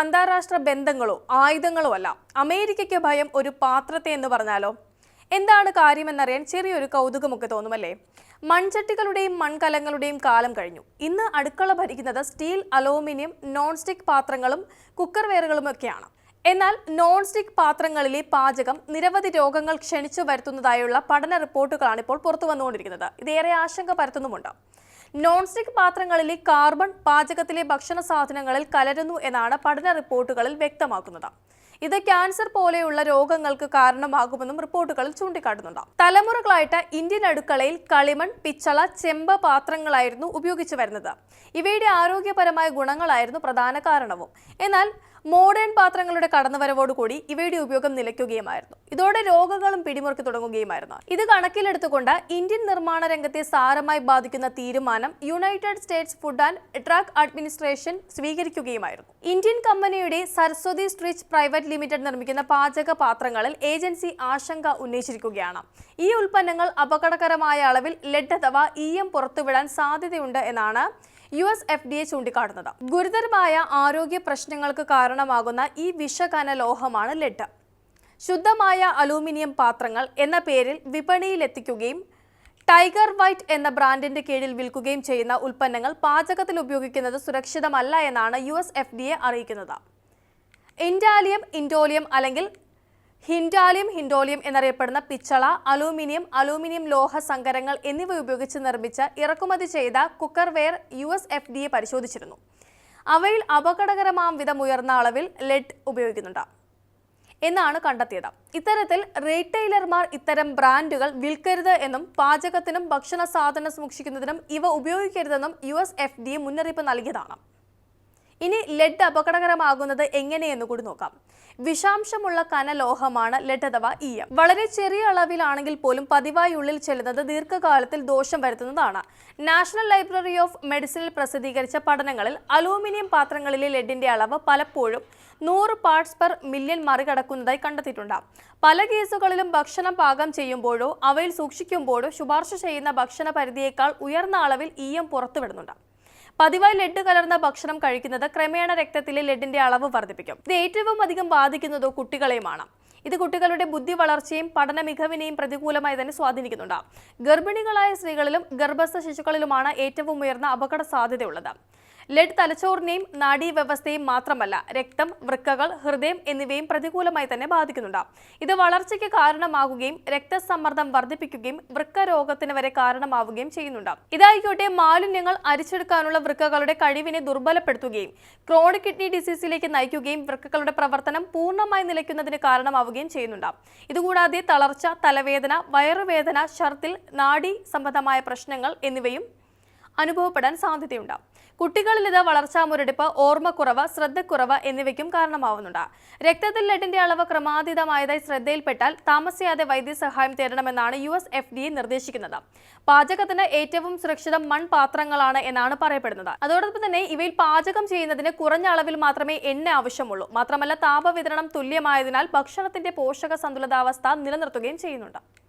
അന്താരാഷ്ട്ര ബന്ധങ്ങളോ ആയുധങ്ങളോ അല്ല. അമേരിക്കയ്ക്ക് ഭയം ഒരു പാത്രത്തെ എന്ന് പറഞ്ഞാലോ? എന്താണ് കാര്യമെന്നറിയാൻ ചെറിയൊരു കൗതുകമൊക്കെ തോന്നുമല്ലേ? മൺചട്ടികളുടെയും മൺകലങ്ങളുടെയും കാലം കഴിഞ്ഞു. ഇന്ന് അടുക്കള ഭരിക്കുന്നത് സ്റ്റീൽ അലൂമിനിയം നോൺ സ്റ്റിക് പാത്രങ്ങളും കുക്കർ വെയറുകളുമൊക്കെയാണ് എന്നാൽ നോൺ സ്റ്റിക് പാത്രങ്ങളിലെ പാചകം നിരവധി രോഗങ്ങൾ ക്ഷണിച്ചു വരുത്തുന്നതായുള്ള പഠന റിപ്പോർട്ടുകളാണ് ഇപ്പോൾ പുറത്തു വന്നുകൊണ്ടിരിക്കുന്നത്. ഇതേറെ ആശങ്ക പരത്തുന്നുമുണ്ട്. നോൺ സ്റ്റിക് പാത്രങ്ങളിലെ കാർബൺ പാചകത്തിലെ ഭക്ഷണ സാധനങ്ങളിൽ കലരുന്നു എന്നാണ് പഠന റിപ്പോർട്ടുകളിൽ വ്യക്തമാക്കുന്നത്. ഇത് ക്യാൻസർ പോലെയുള്ള രോഗങ്ങൾക്ക് കാരണമാകുമെന്നും റിപ്പോർട്ടുകളിൽ ചൂണ്ടിക്കാട്ടുന്നുണ്ട്. തലമുറകളായിട്ട് ഇന്ത്യൻ അടുക്കളയിൽ കളിമൺ പിച്ചള ചെമ്പ് പാത്രങ്ങളായിരുന്നു ഉപയോഗിച്ചു വരുന്നത്. ഇവയുടെ ആരോഗ്യപരമായ ഗുണങ്ങളായിരുന്നു പ്രധാന കാരണവും. എന്നാൽ മോഡേൺ പാത്രങ്ങളുടെ കടന്നുവരവോടുകൂടി ഇവയുടെ ഉപയോഗം നിലയ്ക്കുകയുമായിരുന്നു. ഇതോടെ രോഗങ്ങളും പിടിമുറുക്കി തുടങ്ങുകയുമായിരുന്നു. ഇത് കണക്കിലെടുത്തുകൊണ്ട് ഇന്ത്യൻ നിർമ്മാണ രംഗത്തെ സാരമായി ബാധിക്കുന്ന തീരുമാനം United States Food and Drug Administration സ്വീകരിക്കുകയുമായിരുന്നു. Indian കമ്പനിയുടെ സരസ്വതി സ്ട്രിച്ച് പ്രൈവറ്റ് ലിമിറ്റഡ് നിർമ്മിക്കുന്ന പാചക പാത്രങ്ങളിൽ ഏജൻസി ആശങ്ക ഉന്നയിച്ചിരിക്കുകയാണ്. ഈ ഉൽപ്പന്നങ്ങൾ അപകടകരമായ അളവിൽ ലെഡ് അഥവാ ഇ എം പുറത്തുവിടാൻ സാധ്യതയുണ്ട് എന്നാണ് U S F D A ചൂണ്ടിക്കാട്ടുന്നത്. ഗുരുതരമായ ആരോഗ്യ പ്രശ്നങ്ങൾക്ക് കാരണമാകുന്ന ഈ വിഷകന ലോഹമാണ് ലെഡ്. ശുദ്ധമായ അലൂമിനിയം പാത്രങ്ങൾ എന്ന പേരിൽ വിപണിയിലെത്തിക്കുകയും ടൈഗർ വൈറ്റ് എന്ന ബ്രാൻഡിന്റെ കീഴിൽ വിൽക്കുകയും ചെയ്യുന്ന ഉൽപ്പന്നങ്ങൾ പാചകത്തിൽ ഉപയോഗിക്കുന്നത് സുരക്ഷിതമല്ല എന്നാണ് U S F D A അറിയിക്കുന്നത്. ഇൻഡാലിയം ഇൻഡോലിയം അല്ലെങ്കിൽ ഹിൻഡാലിയം ഹിൻഡോലിയം എന്നറിയപ്പെടുന്ന പിച്ചള അലൂമിനിയം അലൂമിനിയം ലോഹ സങ്കരങ്ങൾ എന്നിവ ഉപയോഗിച്ച് നിർമ്മിച്ച ഇറക്കുമതി ചെയ്ത cookware U S F D A പരിശോധിച്ചിരുന്നു. അവയിൽ അപകടകരമാം വിധം ഉയർന്ന അളവിൽ ലെഡ് ഉപയോഗിക്കുന്നുണ്ട്. എന്നാണ് കണ്ടെത്തിയത്. ഇത്തരത്തിൽ റീറ്റെയിലർമാർ ഇത്തരം ബ്രാൻഡുകൾ വിൽക്കരുത് എന്നും പാചകത്തിനും ഭക്ഷണ സാധനം സൂക്ഷിക്കുന്നതിനും ഇവ ഉപയോഗിക്കരുതെന്നും യു എസ് എഫ് ഡി മുന്നറിയിപ്പ് നൽകിയതാണ്. ഇനി ലെഡ് അപകടകരമാകുന്നത് എങ്ങനെയെന്ന് കൂടി നോക്കാം. വിഷാംശമുള്ള കനലോഹമാണ് ലെഡ് അഥവാ ഇ എം വളരെ ചെറിയ അളവിലാണെങ്കിൽ പോലും പതിവായി ഉള്ളിൽ ചെല്ലുന്നത് ദീർഘകാലത്തിൽ ദോഷം വരുത്തുന്നതാണ്. നാഷണൽ ലൈബ്രറി ഓഫ് മെഡിസിനിൽ പ്രസിദ്ധീകരിച്ച പഠനങ്ങളിൽ അലൂമിനിയം പാത്രങ്ങളിലെ ലെഡിന്റെ അളവ് പലപ്പോഴും നൂറ് പാർട്സ് പെർ മില്യൺ മറികടക്കുന്നതായി കണ്ടെത്തിയിട്ടുണ്ട്. പല കേസുകളിലും ഭക്ഷണം പാകം ചെയ്യുമ്പോഴോ അവയിൽ സൂക്ഷിക്കുമ്പോഴോ ശുപാർശ ചെയ്യുന്ന ഭക്ഷണ പരിധിയേക്കാൾ ഉയർന്ന അളവിൽ ഇ എം പുറത്തുവിടുന്നുണ്ട്. പതിവായി ലെഡ് കലർന്ന ഭക്ഷണം കഴിക്കുന്നത് ക്രമേണ രക്തത്തിലെ ലെഡിന്റെ അളവ് വർദ്ധിപ്പിക്കും. ഇത് ഏറ്റവും അധികം ബാധിക്കുന്നത് കുട്ടികളെയുമാണ്. ഇത് കുട്ടികളുടെ ബുദ്ധി വളർച്ചയും പഠന മികവിനെയും പ്രതികൂലമായി തന്നെ സ്വാധീനിക്കുന്നുണ്ട്. ഗർഭിണികളായ സ്ത്രീകളിലും ഗർഭസ്ഥ ശിശുക്കളിലുമാണ് ഏറ്റവും ഉയർന്ന അപകട സാധ്യതയുള്ളത് ലെഡ് തലച്ചോറിനെയും നാഡീവ്യവസ്ഥയും മാത്രമല്ല രക്തം വൃക്കകൾ ഹൃദയം എന്നിവയും പ്രതികൂലമായി തന്നെ ബാധിക്കുന്നുണ്ട്. ഇത് വളർച്ചയ്ക്ക് കാരണമാകുകയും രക്തസമ്മർദ്ദം വർദ്ധിപ്പിക്കുകയും വൃക്ക രോഗത്തിന് വരെ കാരണമാവുകയും ചെയ്യുന്നുണ്ട്. ഇതായിക്കോട്ടെ മാലിന്യങ്ങൾ അരിച്ചെടുക്കാനുള്ള വൃക്കകളുടെ കഴിവിനെ ദുർബലപ്പെടുത്തുകയും ക്രോണിക് കിഡ്നി ഡിസീസിലേക്ക് നയിക്കുകയും വൃക്കകളുടെ പ്രവർത്തനം പൂർണമായി നിലയ്ക്കുന്നതിന് കാരണമാവുകയും ചെയ്യുന്നുണ്ട്. ഇതുകൂടാതെ തളർച്ച തലവേദന വയറുവേദന ഛർദിൽ നാഡി സംബന്ധമായ പ്രശ്നങ്ങൾ എന്നിവയും അനുഭവപ്പെടാൻ സാധ്യതയുണ്ട് കുട്ടികളിൽ ഇത് വളർച്ചാ മുരടിപ്പ് ഓർമ്മക്കുറവ് ശ്രദ്ധക്കുറവ് എന്നിവയ്ക്കും കാരണമാവുന്നുണ്ട്. രക്തത്തിൽ ലെഡിന്റെ അളവ് ക്രമാതീതമായതായി ശ്രദ്ധയിൽപ്പെട്ടാൽ താമസിയാതെ വൈദ്യസഹായം തേടണമെന്നാണ് U S F D A നിർദ്ദേശിക്കുന്നത്. പാചകത്തിന് ഏറ്റവും സുരക്ഷിതം മൺപാത്രങ്ങളാണ് എന്നാണ് പറയപ്പെടുന്നത്. അതോടൊപ്പം തന്നെ ഇവയിൽ പാചകം ചെയ്യുന്നതിന് കുറഞ്ഞ അളവിൽ മാത്രമേ എണ്ണ ആവശ്യമുള്ളൂ. മാത്രമല്ല താപവിതരണം തുല്യമായതിനാൽ ഭക്ഷണത്തിന്റെ പോഷക സന്തുലിതാവസ്ഥ നിലനിർത്തുകയും ചെയ്യുന്നുണ്ട്.